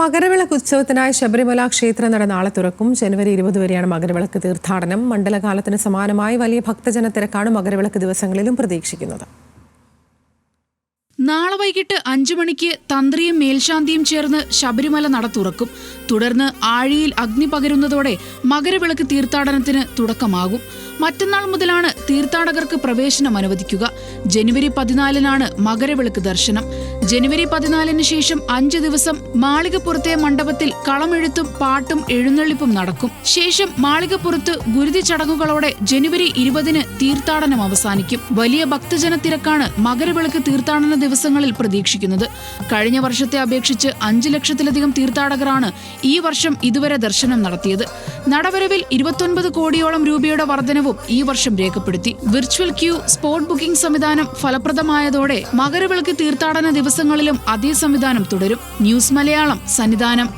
മകരവിളക്ക് ഉത്സവത്തിനായി ശബരിമല ക്ഷേത്രനട നാളെ തുറക്കും. ജനുവരി ഇരുപത് വരെയാണ് മകരവിളക്ക് തീർത്ഥാടനം. മണ്ഡലകാലത്തിന് സമാനമായി വലിയ ഭക്തജന തിരക്കാണ് മകരവിളക്ക് ദിവസങ്ങളിലും പ്രതീക്ഷിക്കുന്നത്. നാളെ വൈകിട്ട് അഞ്ചു മണിക്ക് തന്ത്രിയും മേൽശാന്തിയും ചേർന്ന് ശബരിമല നട തുറക്കും. തുടർന്ന് ആഴിയിൽ അഗ്നി പകരുന്നതോടെ മകരവിളക്ക് തീർത്ഥാടനത്തിന് തുടക്കമാകും. മറ്റന്നാൾ മുതലാണ് തീർത്ഥാടകർക്ക് പ്രവേശനം അനുവദിക്കുക. ജനുവരി പതിനാലിനാണ് മകരവിളക്ക് ദർശനം. ജനുവരി പതിനാലിന് ശേഷം അഞ്ചു ദിവസം മാളികപ്പുറത്തെ മണ്ഡപത്തിൽ കളമെഴുത്തും പാട്ടും എഴുന്നള്ളിപ്പും നടക്കും. ശേഷം മാളികപ്പുറത്ത് ഗുരുതി ചടങ്ങുകളോടെ ജനുവരി ഇരുപതിന് തീർത്ഥാടനം അവസാനിക്കും. വലിയ ഭക്തജനത്തിരക്കാണ് മകരവിളക്ക് തീർത്ഥാടന ദിവസങ്ങളിൽ പ്രതീക്ഷിക്കുന്നത്. കഴിഞ്ഞ വർഷത്തെ അപേക്ഷിച്ച് അഞ്ചു ലക്ഷത്തിലധികം തീർത്ഥാടകരാണ് ഈ വർഷം ഇതുവരെ ദർശനം നടത്തിയത്. നടവരവിൽ ഇരുപത്തൊൻപത് കോടിയോളം രൂപയുടെ വർധനവും ഈ വർഷം രേഖപ്പെടുത്തി. വിർച്വൽ ക്യൂ സ്പോട്ട് ബുക്കിംഗ് സംവിധാനം ഫലപ്രദമായതോടെ മകരവിളക്ക് തീർത്ഥാടന ദിവസങ്ങളിലും അതേ സംവിധാനം തുടരും. ന്യൂസ് മലയാളം സന്നിധാനം.